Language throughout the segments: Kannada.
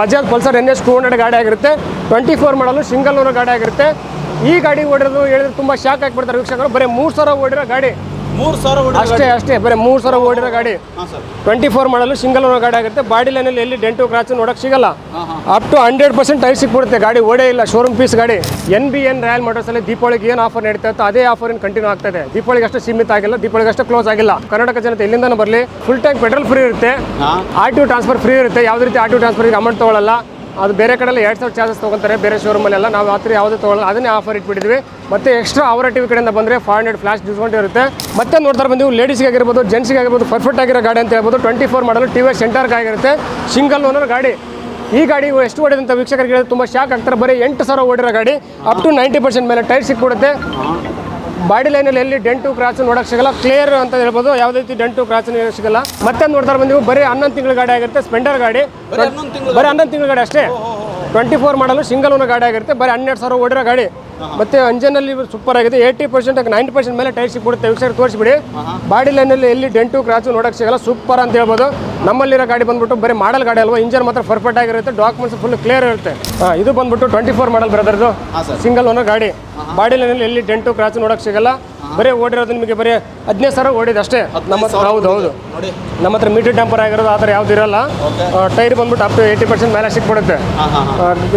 Bajaj Pulsar N S two hundred ಗಾಡಿ ಆಗಿರುತ್ತೆ. Twenty four model single owner ಗಾಡಿ ಆಗಿರುತ್ತೆ. ಈ ಗಾಡಿ ಓಡಿರೋದು ಹೇಳಿದ್ರೆ ತುಂಬ ಶಾಕ್ ಆಗಿಬಿಡ್ತಾರೆ ವೀಕ್ಷಕರು. ಬರೀ ಮೂರು ಸಾವಿರ ಓಡಿರೋ ಗಾಡಿ. ಮೂರು ಸಾವಿರ ಅಷ್ಟೇ ಅಷ್ಟೇ ಬರೀ ಮೂರು ಸಾವಿರ ಓಡಿರೋ ಗಾಡಿ. Twenty four model single owner ಗಾಡಿ ಆಗುತ್ತೆ. ಬಾಡಿ ಲೈನಲ್ಲಿ ಎಲ್ಲಿ ಡೆಂಟು ಕ್ರಾಚ್ ನೋಡೋಕೆ ಸಿಗಲ್ಲ. Up to hundred percent tyre ಸಿಕ್ಬಿಡುತ್ತೆ. ಗಾಡಿ ಓಡೇ ಇಲ್ಲ. ಶೋರೂಮ್ ಪೀಸ್ ಗಾಡಿ. ಎನ್ ಬಿ ಎನ್ ರಾಯಲ್ ಮೋಟರ್ಸಲ್ಲಿ ದೀಪಾವಳಿಗೆ ಏನು ಆಫರ್ ನಡೀತಾ ಇತ್ತು ಅದೇ ಆಫರ್ ಏನು ಕಂಟಿನ್ಯೂ ಆಗ್ತಾ ಇದೆ. ದೀಪಾವಳಿಗೆ ಅಷ್ಟು ಸೀಮಿತ ಆಗಿಲ್ಲ. ದೀಪಾವಳಿಗೆ ಅಷ್ಟೇ ಕ್ಲೋಸ್ ಆಗಿಲ್ಲ. ಕರ್ನಾಟಕ ಜನತೆ ಎಲ್ಲಿಂದ ಬರಲಿ. ಫುಲ್ ಟ್ಯಾಂಕ್ ಪೆಟ್ರೋಲ್ ಫ್ರೀ ಇರುತ್ತೆ ಆರ್ ಟಿ ಟ್ರಾನ್ಸ್ಫರ್ ಫ್ರೀ ಇರುತ್ತೆ. ಯಾವುದೇ ರೀತಿ ಆರ್ ಟಿ ಟ್ರಾನ್ಸ್ಫರ್ಗೆ ಅಮೌಂಟ್ ತೊಗೊಳ್ಳಲ್ಲ ಅದು ಬೇರೆ ಕಡೆಯಲ್ಲಿ ಎರಡು ಸಾವಿರ ಚಾರ್ಜಸ್ ತೊಗೊಳ್ತಾರೆ, ಬೇರೆ ಶೋರೂಮಲ್ಲೆಲ್ಲ ನಾವು ಆ ಯಾವುದೇ ತೊಗೊಳ್ಳಲ್ಲ ಅದನ್ನೇ ಆಫರ್ ಇಟ್ಬಿಟ್ಟಿದ್ವಿ. ಮತ್ತೆ ಎಕ್ಸ್ಟ್ರಾ ಅವರ ಟಿವಿ ಕಡೆಯಿಂದ ಬಂದರೆ ಫೈವ್ ಹಂಡ್ರೆಡ್ ಫ್ಲಾಶ್ ಡಿಸ್ಕೌಂಟ್ ಇರುತ್ತೆ. ಮತ್ತೆ ನೋಡ್ತಾರೆ ಬಂದು ಲೇಡೀಸ್ಗೆ ಆಗಿರ್ಬೋದು ಜೆಂಟ್ಸ್ಗೆ ಆಗಿರ್ಬೋದು ಪರ್ಫೆಕ್ಟ್ ಆಗಿರೋ ಗಾಡಿ ಅಂತ ಹೇಳ್ಬೋದು. Twenty four model T V ಸೆಂಟರ್ಗೆ ಆಗಿರುತ್ತೆ ಸಿಂಗಲ್ ಓನರ್ ಗಾಡಿ. ಈ ಗಾಡಿ ಎಷ್ಟು ಓಡಿದಂಥ ವೀಕ್ಷಕರಿಗೆ ತುಂಬ ಶಾಕ್ ಆಗ್ತಾರೆ. ಬರೀ ಎಂಟು ಸಾವಿರ ಓಡಿರೋ ಗಾಡಿ. ಅಪ್ ಟು ನೈಂಟಿ ಪರ್ಸೆಂಟ್ ಮೇಲೆ ಟೈರ್ ಸಿಕ್ಬಿಡುತ್ತೆ. ಬಾಡಿ ಲೈನಲ್ಲಿ ಎಲ್ಲಿ ಡೆಂಟು ಕ್ರಾಚು ನೋಡೋಕೆ ಸಿಗಲ್ಲ. ಕ್ಲಿಯರ್ ಅಂತ ಹೇಳ್ಬೋದು. ಯಾವುದೇ ರೀತಿ ಡೆಂಟು ಕ್ರಾಚು ಸಿಗಲ್ಲ. ಮತ್ತೆ ನೋಡ್ತಾರೆ ಬಂದು ಬರೀ ಹನ್ನೊಂದು ತಿಂಗಳ ಗಾಡಿ ಆಗಿರುತ್ತೆ. ಸ್ಪೆಂಡರ್ ಗಾಡಿ. ಬರೀ ಹನ್ನೊಂದು ತಿಂಗಳು ಬರೀ ಹನ್ನೊಂದು ತಿಂಗಳ ಗಾಡಿ ಅಷ್ಟೇ. Twenty four model single owner ಗಾಡಿ ಆಗಿರುತ್ತೆ. ಬರೀ ಹನ್ನೆರಡು ಸಾವಿರ ಓಡಿರೋ ಗಾಡಿ. ಮತ್ತೆ ಅಂಜನಲ್ಲಿ ಸೂಪರ್ ಆಗಿದೆ. ಏಯ್ಟಿ ಪರ್ಸೆಂಟ್ ನೈಂಟಿ ಪರ್ಸೆಂಟ್ ಮೇಲೆ ಟೈರ್ ಸಿಕ್ಬಿಡುತ್ತೆ ವಿಷಯ ತೋರಿಸ್ಬಿಡಿ. ಬಾಡಿ ಲೈನಲ್ಲಿ ಎಲ್ಲಿ ಡೆಂಟು ಕ್ರಾಚು ನೋಡೋಕೆ ಸಿಗಲ್ಲ. ಸೂಪರ್ ಅಂತ ಹೇಳ್ಬೋದು. ನಮ್ಮಲ್ಲಿರೋ ಗಾಡಿ ಬಂದ್ಬಿಟ್ಟು ಬರೀ ಮಾಡಲ್ ಗಾಡಿ ಅಲ್ವಾ? ಇಂಜನ್ ಮಾತ್ರ ಪರ್ಫೆಕ್ಟ್ ಆಗಿರುತ್ತೆ. ಡಾಕ್ಯುಮೆಂಟ್ಸ್ ಫುಲ್ ಕ್ಲಿಯರ್ ಇರುತ್ತೆ. ಇದು ಬಂದ್ಬಿಟ್ಟು ಟ್ವೆಂಟಿ ಫೋರ್ ಮಾಡಲ್ ಬ್ರದರ್ದು ಸಿಂಗಲ್ ಓನರ್ ಗಾಡಿ. ಬಾಡಿ ಲೈನಲ್ಲಿ ಎಲ್ಲಿ ಡೆಂಟು ಕ್ರಾಚ್ ನೋಡೋಕೆ ಸಿಗಲ್ಲ. ಬರೀ ಓಡಿರೋದು ನಿಮಗೆ ಬರೀ ಹದಿನೈದು ಸಾವಿರ ಓಡಿದೆ ಅಷ್ಟೇ. ನಮ್ಮ ಹತ್ರ ಹೌದು ಹೌದು. ನಮ್ಮ ಹತ್ರ ಮೀಟರ್ ಟೆಂಪರ್ ಆಗಿರೋದು ಆ ಥರ ಯಾವ್ದು ಇರಲ್ಲ. ಟೈರ್ ಬಂದ್ಬಿಟ್ಟು ಅಪ್ ಟು ಏಯ್ಟಿ ಪರ್ಸೆಂಟ್ ಮೇಲೆ ಸಿಕ್ಬಿಡುತ್ತೆ.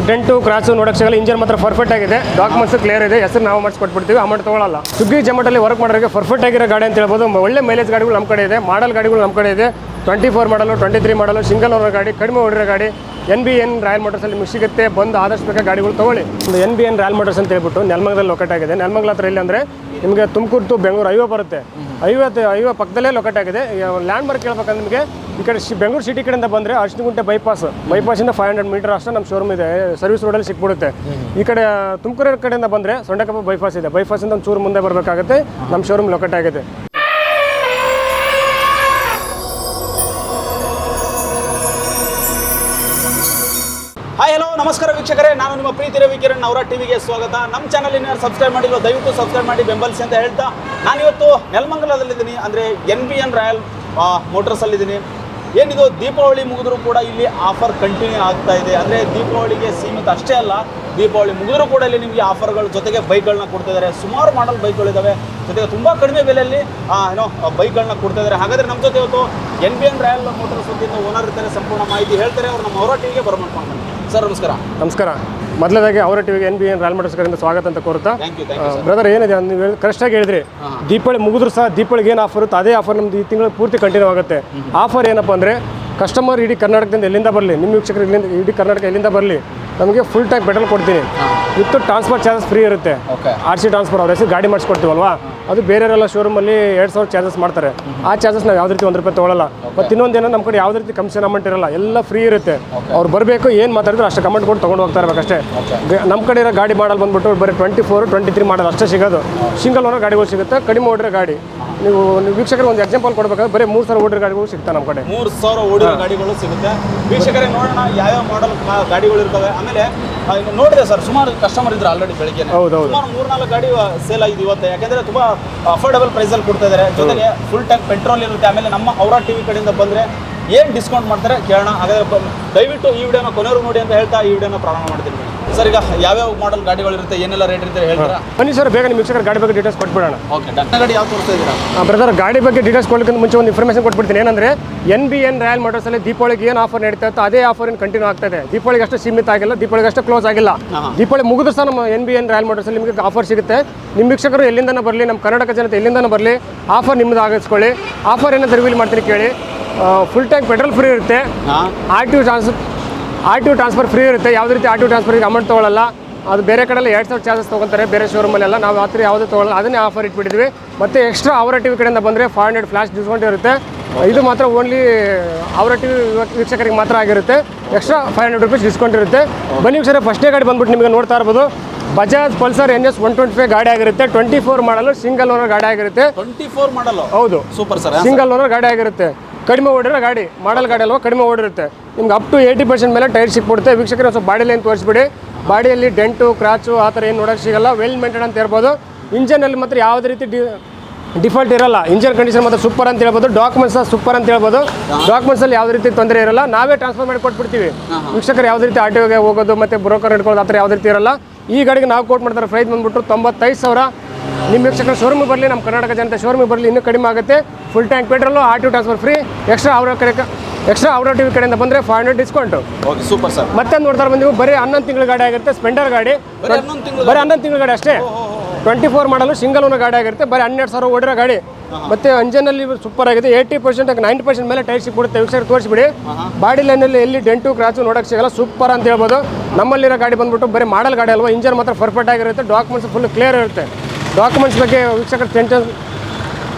ಡೆಂಟು ಕ್ರಾಚು ನೋಡೋಕೆ ಸಿಗಲ್ಲ. ಇಂಜನ್ ಮಾತ್ರ ಪರ್ಫೆಕ್ಟ್ ಆಗಿದೆ. ಡಾಕ್ಯುಮೆಂಟ್ಸ್ ಕ್ಲಿಯರ್ ಇದೆ. ಹೆಸರು ನಾವು ಮಾಡಿಸ್ಕೊಟ್ಬಿಡ್ತೀವಿ. ಅಮೌಂಟ್ ತೊಗೊಳಲ್ಲ. ಸುಗ್ಗಿ ಜಮಟಲ್ಲಿ ವರ್ಕ್ ಮಾಡೋರಿಗೆ ಪರ್ಫೆಕ್ಟ್ ಆಗಿರೋ ಗಾಡಿ ಅಂತ ಹೇಳ್ಬೋದು. ಒಳ್ಳೆ ಮೈಲೇಜ್ ಗಾಡಿಗಳು ನಮ್ಮ ಕಡೆ ಇದೆ. ಮಾಡಲ್ ಗಾಡಿಗಳು ನಮ್ಮ ಕಡೆ ಇದೆ. Twenty four model, twenty three model, single owner ಗಾಡಿ, ಕಡಿಮೆ ಓಡಿರೋ ಗಾಡಿ, ಎನ್ ಬಿ ಎನ್ ರಾಯಲ್ ಮೋಟರ್ಸಲ್ಲಿ ನಿಮ್ಗೆ ಸಿಗುತ್ತೆ, ಬಂದು ಆದಷ್ಟು ಬೇಕಾದ ಗಾಡಿಗಳು ತೊಗೊಳ್ಳಿ. ಒಂದು N B N Royal Motors ಅಂತ ಹೇಳ್ಬಿಟ್ಟು ನೆಲಮಂಗಲದಲ್ಲಿ ಲೊಕೇಟ್ ಆಗಿದೆ. ನೆಲಮಂಗಲ ಹತ್ರ ಎಲ್ಲಿ ಅಂದರೆ ನಿಮಗೆ ತುಮಕೂರು ಟು ಬೆಂಗಳೂರು ಐವೇ ಬರುತ್ತೆ. ಐವತ್ತು ಐವೇ ಪಕ್ಕದಲ್ಲೇ ಲೊಕೇಟ್ ಆಗಿದೆ. ಲ್ಯಾಂಡ್ ಮಾರ್ಕ್ ಹೇಳ್ಬೇಕಂದ್ರೆ ನಿಮಗೆ ಈ ಕಡೆ ಶಿ ಬೆಂಗಳೂರು ಸಿಟಿ ಕಡೆಯಿಂದ ಬಂದರೆ ಅರ್ಶಿನಗುಂಟೆ ಬೈಪಾಸ್ ಬೈಪಾಸಿಂದ ಫೈವ್ ಹಂಡ್ರೆಡ್ ಮೀಟರ್ ಅಷ್ಟು ನಮ್ಮ ಶೋರೂಮ್ ಇದೆ. ಸರ್ವಿಸ್ ರೋಡಲ್ಲಿ ಸಿಕ್ಬಿಡುತ್ತೆ. ಈ ಕಡೆ, ತುಮಕೂರು ಕಡೆಯಿಂದ ಬಂದರೆ ಸೊಂಡಕಪ್ಪ ಬೈಪಾಸ್ ಇದೆ. ಬೈಪಾಸಿಂದ ಒಂದು ಚೂರು ಮುಂದೆ ಬರಬೇಕಾಗುತ್ತೆ. ನಮ್ಮ ಶೋರೂಮ್ ಲೊಕೇಟ್ ಆಗಿದೆ. ಹಾಯ್ ಹಲೋ ನಮಸ್ಕಾರ ವೀಕ್ಷಕರೇ. ನಾನು ನಿಮ್ಮ ಪ್ರೀತಿ ರವಿ ಕಿರಣ್ ಅವರ ಟಿವಿಗೆ ಸ್ವಾಗತ. ನಮ್ಮ ಚಾನಲ್ ಇನ್ನು ಸಬ್ಸ್ಕ್ರೈಬ್ ಮಾಡಿಲ್ಲ ದಯವಿಟ್ಟು ಸಬ್ಸ್ಕ್ರೈಬ್ ಮಾಡಿ, ಬೆಂಬಲಿಸಿ ಅಂತ ಹೇಳ್ತಾ ನಾನು ಇವತ್ತು ನೆಲಮಂಗಲದಲ್ಲಿದ್ದೀನಿ. ಅಂದರೆ ಎನ್ ಬಿ ಎನ್ ರಾಯಲ್ ಮೋಟರ್ಸಲ್ಲಿದ್ದೀನಿ ಏನಿದು, ದೀಪಾವಳಿ ಮುಗಿದ್ರೂ ಕೂಡ ಇಲ್ಲಿ ಆಫರ್ ಕಂಟಿನ್ಯೂ ಆಗ್ತಾ ಇದೆ. ಅಂದರೆ ದೀಪಾವಳಿಗೆ ಸೀಮಿತ ಅಷ್ಟೇ ಅಲ್ಲ, ದೀಪಾವಳಿ ಮುಗಿದ್ರೂ ಕೂಡ ಇಲ್ಲಿ ನಿಮಗೆ ಆಫರ್ಗಳ ಜೊತೆಗೆ ಬೈಕ್ಗಳನ್ನ ಕೊಡ್ತಿದ್ದಾರೆ ಸುಮಾರು ಮಾಡಲ್ ಬೈಕ್ಗಳಿದ್ದಾವೆ ಜೊತೆಗೆ ತುಂಬ ಕಡಿಮೆ ಬೆಲೆಯಲ್ಲಿ ಏನೋ ಬೈಕ್ಗಳನ್ನ ಕೊಡ್ತಾ ಇದ್ದಾರೆ ಹಾಗಾದರೆ ನಮ್ಮ ಜೊತೆ ಇವತ್ತು N B N royal motors ವತಿಯಿಂದ ಓನರ್ ಇರ್ತಾರೆ. ಸಂಪೂರ್ಣ ಮಾಹಿತಿ ಹೇಳ್ತಾರೆ. ಅವ್ರು ನಮ್ಮ ಅವರ ಟಿವಿಗೆ ಬರಮಾಡ್ಕೊಂಡು ಸರ್ ನಮಸ್ಕಾರ. ನಮಸ್ಕಾರ. ಮೊದಲದಾಗಿ ಅವರ ಟಿವಿಗೆ N B N royal motors ಕಡೆಯಿಂದ ಸ್ವಾಗತ ಅಂತ ಯು ಬ್ರದರ್ ಏನಿದೆ ನೀವು ಕರೆಕ್ಟಾಗಿ ಹೇಳಿದ್ರಿ. ದೀಪಾವಳಿ ಮುಗಿದ್ರು ಸಹ ದೀಪಾವಳಿಗೆ ಏನು ಆಫರ್ ಇರುತ್ತೆ ಅದೇ ಆಫರ್ ನಮ್ದು ಈ ತಿಂಗಳು ಪೂರ್ತಿ ಕಂಟಿನ್ಯೂ ಆಗುತ್ತೆ. ಆಫರ್ ಏನಪ್ಪ ಅಂದರೆ ಕಸ್ಟಮರ್ ಇಡೀ ಕರ್ನಾಟಕದಿಂದ ಎಲ್ಲಿಂದ ಬರಲಿ ನಿಮ್ಮ ವೀಕ್ಷಕರು ಇಲ್ಲಿಂದ ಇಡೀ ಕರ್ನಾಟಕ ಎಲ್ಲಿಂದ ಬರಲಿ ನಮಗೆ ಫುಲ್ ಟ್ಯಾಂಕ್ ಪೆಟ್ರೋಲ್ ಕೊಡ್ತೀನಿ. ವಿತ್ ಟ್ರಾನ್ಸ್ಫರ್ ಚಾರ್ಜಸ್ ಫ್ರೀ ಇರುತ್ತೆ. ಆರ್ ಸಿ ಟ್ರಾನ್ಸ್ಫರ್ ಅವ್ರ ಹೆಸರು ಗಾಡಿ ಮಾಡಿಸ್ಕೊಡ್ತೀವಲ್ವಾ? ಅದು ಬೇರೆಯವರೆಲ್ಲ ಶೋರೂಮಲ್ಲಿ ಎರಡು ಸಾವಿರ ಚಾರ್ಜಸ್ ಮಾಡ್ತಾರೆ. ಆ ಚಾರ್ಜಸ್ ನಾವು ಯಾವುದೇ ರೀತಿ ಒಂದು ರೂಪಾಯಿ ತೊಗೊಳಲ್ಲ. ಮತ್ತು ಇನ್ನೊಂದೇನೋ ನಮ್ಮ ಕಡೆ ಯಾವುದೇ ರೀತಿ ಕಮಿಷನ್ ಅಮೌಂಟ್ ಇರಲ್ಲ ಎಲ್ಲ ಫ್ರೀ ಇರುತ್ತೆ. ಅವ್ರು ಬರಬೇಕು ಏನು ಮಾತಾಡಿದ್ರು ಅಷ್ಟು ಕಮೆಂಟ್ ಕೊಟ್ಟು ತೊಗೊಂಡು ಹೋಗ್ತಾ ಇರಬೇಕಷ್ಟೇ ನಮ್ಮ ಕಡೆ ಇರೋ ಗಾಡಿ ಮಾಡಲ್ ಬಂದ್ಬಿಟ್ಟು ಬರೀ twenty four twenty three model ಅಷ್ಟೇ ಸಿಗೋದು. ಸಿಂಗಲ್ ಓನರ್ ಗಾಡಿಗಳು ಸಿಗುತ್ತೆ ಕಡಿಮೆ ಓಡಿರೋ ಗಾಡಿ. ನೀವು ವೀಕ್ಷಕರಿಗೆ ಒಂದು ಎಕ್ಸಾಂಪಲ್ ಕೊಡಬೇಕಾದ್ರೆ ಬರೀ ಮೂರು ಸಾವಿರ ಓಡಿರೋ ಗಾಡಿಗಳು ಸಿಗ್ತಾ ನಮ್ಮ ಕಡೆ. ಮೂರು ಸಾವಿರ ಓಡಿರೋ ಗಾಡಿಗಳು ಸಿಗುತ್ತೆ. ವೀಕ್ಷಕರೇ ನೋಡೋಣ ಯಾವ್ಯಾವ ಮಾಡೆಲ್ ಗಾಡಿಗಳು ಇರ್ತವೆ. ಆಮೇಲೆ ನೋಡಿದೆ ಸರ್ ಸುಮಾರು ಕಸ್ಟಮರ್ ಇದ್ರು ಆಲ್ರೆಡಿ ಬೆಳಿಗ್ಗೆ ಹೌದು, ಮೂರ್ ನಾಲ್ಕು ಮೂರ್ನಾಲ್ಕು ಗಾಡಿ ಸೇಲ್ ಆಗಿದೆ ಇವತ್ತು. ಯಾಕಂದ್ರೆ ತುಂಬಾ ಅಫೋರ್ಡಬಲ್ ಪ್ರೈಸ್ ಅಲ್ಲಿ ಕೊಡ್ತಾ ಇದಾರೆ. ಜೊತೆಗೆ ಫುಲ್ ಟ್ಯಾಂಕ್ ಪೆಟ್ರೋಲ್ ಇರುತ್ತೆ. ಆಮೇಲೆ ನಮ್ಮ ಅವರ ಟಿವಿ ಕಡೆಯಿಂದ ಬಂದ್ರೆ ಏನು ಡಿಸ್ಕೌಂಟ್ ಮಾಡ್ತಾರೆ ಕೇಳೋಣ. ಹಾಗಾದ್ರೆ ದಯವಿಟ್ಟು ಈ ವಿಡಿಯೋನ ಕೊನೆಯವರು ನೋಡಿ ಅಂತ ಹೇಳ್ತಾ ಈ ವಿಡಿಯೋನ ಪ್ರಾರಂಭ ಮಾಡ್ತೀನಿ ಸರ್ ಈಗ ಯಾವ್ಯಾವ ಮಾಡಲ್ ಗಾಡಿಗಳು ಇರುತ್ತೆ ಏನೆಲ್ಲ ರೇಟ್ ಇರುತ್ತೆ ಹೇಳ್ತಾರೆ? ಬನ್ನಿ ಸರ್ ಬೇಗ ನಿಮ್ಮ ಗಾಡಿ ಬಗ್ಗೆ ಡೀಟೇಲ್ಸ್ ಕೊಟ್ಬಿಡೋಣ. ಓಕೆ ಡನ್ ಗಾಡಿ ಯಾವ ತೋರಿಸ್ತಾ ಇದ್ದೀರಾ? ಬ್ರದರ್ ಗಾಡಿ ಬಗ್ಗೆ ಡೀಟೇಲ್ಸ್ ಕೊಡೋಕ್ಕಿಂತ ಮುಂಚೆ ಒಂದು ಇನ್ಫಾರ್ಮೇಷನ್ ಕೊಟ್ಬಿಡ್ತೀನಿ. ಏನಂದ್ರೆ ಎನ್ ಬಿ ಎನ್ ರಾಯಲ್ ಮೋಟರ್ಸಲ್ಲಿ ದೀಪಾವಳಿಗೆ ಏನು ಆಫರ್ ನಡೀತಾ ಇತ್ತು ಅದೇ ಆಫರ್ ಏನು ಕಂಟಿನ್ಯೂ ಆಗ್ತಾ ಇದೆ ದೀಪಾವಳಿಗೆ ಅಷ್ಟು ಸೀಮಿತ ಆಗಿಲ್ಲ ದೀಪಾವಳಿಗೆ ಅಷ್ಟು ಕ್ಲೋಸ್ ಆಗಿಲ್ಲ. ದೀಪಾವಳಿ ಮುಗಿದ್ರು ಸಹ ನಮ್ಮ ಎನ್ ಬಿ ಎನ್ ರಾಯಲ್ ಮೋಟರ್ಸಲ್ಲಿ ನಿಮಗೆ ಆಫರ್ ಸಿಗುತ್ತೆ. ನಿಮ್ಮ ವೀಕ್ಷಕರು ಎಲ್ಲಿಂದನೂ ಬರಲಿ ನಮ್ಮ ಕರ್ನಾಟಕ ಜನತೆ ಎಲ್ಲಿಂದನೂ ಬರಲಿ ಆಫರ್ ನಿಮ್ಮದು ಆಗಿಸ್ಕೊಳ್ಳಿ. ಆಫರ್ ಏನಂತ ರಿವೀಲ್ ಮಾಡ್ತೀನಿ ಕೇಳಿ. ಫುಲ್ ಟ್ಯಾಂಕ್ ಪೆಟ್ರೋಲ್ ಫ್ರೀ ಇರುತ್ತೆ. R T trans R T transfer free ಇರುತ್ತೆ. ಯಾವುದೇ ರೀತಿ ಆರ್ ಟಿ ಟ್ರಾನ್ಸ್ಫರ್ಗೆ ಅಮೌಂಟ್ ತೊಗೊಳ್ಳಲ್ಲ ಅದು ಬೇರೆ ಕಡೆಲ್ಲ ಎರಡು ಸಾವಿರ ಚಾರ್ಜಸ್ ತೊಗೊತಾರೆ ಬೇರೆ ಶೋರೂಮಲ್ಲೆಲ್ಲ ನಾವು ಆ ಥರ ಯಾವುದೇ ತೊಗೊಳಲ್ಲ. ಅದನ್ನೇ ಆಫರ್ ಇಟ್ಬಿಟ್ಟಿದ್ವಿ. ಮತ್ತು ಎಕ್ಸ್ಟ್ರಾ ಅವರ ಟಿವಿ ಕಡೆಯಿಂದ ಬಂದರೆ ಫೈವ್ ಹಂಡ್ರೆಡ್ ಫ್ಲಾಶ್ ಡಿಸ್ಕೌಂಟ್ ಇರುತ್ತೆ. ಇದು ಮಾತ್ರ ಓನ್ಲಿ ಅವರ ಟಿವಿ ವೀಕ್ಷಕರಿಗೆ ಮಾತ್ರ ಆಗಿರುತ್ತೆ. Extra five hundred rupees discount ಇರುತ್ತೆ. ಬನ್ನಿ ವೀಕ್ಷಕರೇ ಫಸ್ಟ್ನೇ ಗಾಡಿ ಬಂದ್ಬಿಟ್ಟು ನಿಮಗೆ ನೋಡ್ತಾ ಇರ್ಬೋದು. Bajaj Pulsar N S one twenty five ಗಾಡಿ ಆಗಿರುತ್ತೆ. Twenty four model single owner ಗಾಡಿ ಆಗಿರುತ್ತೆ. ಟ್ವೆಂಟಿ ಫೋರ್ ಮಾಡಲು? ಹೌದು. ಸೂಪರ್ ಸರ್ ಸಿಂಗಲ್ ಓನರ್ ಗಾಡಿ ಆಗಿರುತ್ತೆ. ಕಡಿಮೆ ಓಡಿರೋ ಗಾಡಿ ಮಾಡಲ್ ಗಾಡಿ ಅಲ್ವಾ ಕಡಿಮೆ ಓಡಿರುತ್ತೆ. ನಿಮ್ಗೆ ಅಪ್ ಟು ಏಯ್ಟಿ ಪರ್ಸೆಂಟ್ ಮೇಲೆ ಟೈರ್ ಸಿಕ್ಬಿಡುತ್ತೆ. ವೀಕ್ಷಕರು ಸ್ವಲ್ಪ ಬಾಡಿ ಲೈನ್ ತೋರಿಸ್ಬಿಡಿ. ಬಾಡಿಯಲ್ಲಿ ಡೆಂಟು ಕ್ರಾಚು ಆ ಥರ ಏನು ನೋಡೋಕೆ ಸಿಗಲ್ಲ. ವೆಲ್ ಮೇಂಟೈನ್ ಅಂತ ಹೇಳ್ಬೋದು. ಇಂಜನಲ್ಲಿ ಮಾತ್ರ ಯಾವುದೇ ರೀತಿ ಡಿ ಡಿಫಾಲ್ಟ್ ಇರಲ್ಲ. ಇಂಜಿನ್ ಕಂಡೀಷನ್ ಮಾತ್ರ ಸೂಪರ್ ಅಂತ ಹೇಳ್ಬೋದು. ಡಾಕ್ಯುಮೆಂಟ್ಸ್ ಸೂಪರ್ ಅಂತ ಹೇಳ್ಬೋದು. ಡಾಕ್ಯುಮೆಂಟ್ಸಲ್ಲಿ ಯಾವುದೇ ರೀತಿ ತೊಂದರೆ ಇರಲ್ಲ. ನಾವೇ ಟ್ರಾನ್ಸ್ಫರ್ ಮಾಡಿ ಕೊಟ್ಬಿಡ್ತೀವಿ. ವೀಕ್ಷಕರು ಯಾವುದೇ ರೀತಿ ಓಗೆ ಹೋಗೋದು ಮತ್ತು ಬ್ರೋಕರ್ ಹಿಡ್ಕೊಳ್ಳೋದು ಆ ಥರ ಯಾವುದೇ ರೀತಿ ಇರಲ್ಲ. ಈ ಗಾಡಿಗೆ ನಾವು ಕೋಟ್ ಮಾಡ್ತಾರೆ ಪ್ರೈಸ್ ಬಂದ್ಬಿಟ್ಟು ತೊಂಬತ್ತೈದು ಸಾವಿರ. ನಿಮ್ಮ ವೀಕ್ಷಕರು ಶೋರೂಮಿಗೆ ಬರಲಿ ನಮ್ಮ ಕರ್ನಾಟಕ ಜನತೆ ಶೋರೂಮಿಗೆ ಬರಲಿ ಇನ್ನೂ ಕಡಿಮೆ ಆಗುತ್ತೆ. Full tank petrol R T transfer free extra ಅವರ ಕಡೆ ಎಕ್ಸ್ಟ್ರಾ ಅವರ ಟಿ ವಿ ಕಡೆಯಿಂದ ಬಂದರೆ five hundred discount okay super sir ಮತ್ತೆ ನೋಡ್ತಾರೆ ಬಂದು ಬರೀ ಹನ್ನೊಂದು ತಿಂಗಳ ಗಾಡಿ ಆಗಿರುತ್ತೆ ಸ್ಪೆಂಡರ್ ಗಾಡಿ. ಬರೀ ಹನ್ನೊಂದು ತಿಂಗಳ ಗಾಡಿ ಅಷ್ಟೇ. Twenty four model single owner ಗಾಡಿ ಆಗಿರುತ್ತೆ. ಬರೀ ಹನ್ನೆರಡು ಸಾವಿರ ಓಡಿರೋ ಗಾಡಿ. ಮತ್ತೆ ಅಂಜನಲ್ಲಿ ಸೂಪರ್ ಆಗಿದೆ. ಏಯ್ಟಿ ಪರ್ಸೆಂಟ್ ನೈಂಟಿ ಪರ್ಸೆಂಟ್ ಮೇಲೆ ಟೈರ್ ಸಿಕ್ಬಿಡುತ್ತೆ. ವೀಕ್ಷಕರು ತೋರಿಸ್ಬಿಡಿ. ಬಾಡಿ ಲೈನಲ್ಲಿ ಎಲ್ಲಿ ಡೆಂಟು ಕ್ರಾಚು ನೋಡೋಕೆ ಸಿಗಲ್ಲ. ಸೂಪರ್ ಅಂತ ಹೇಳ್ಬೋದು. ನಮ್ಮಲ್ಲಿರೋ ಗಾಡಿ ಬಂದ್ಬಿಟ್ಟು ಬರೀ ಮಾಡಲ್ ಗಾಡಿ ಅಲ್ವಾ? ಇಂಜನ್ ಮಾತ್ರ ಪರ್ಫೆಕ್ಟ್ ಆಗಿರುತ್ತೆ. ಡಾಕ್ಯುಮೆಂಟ್ಸ್ ಫುಲ್ ಕ್ಲಿಯರ್ ಇರುತ್ತೆ. ಡಾಕ್ಯುಮೆಂಟ್ಸ್ ಬಗ್ಗೆ ವೀಕ್ಷಕರ ಟೆನ್ಷನ್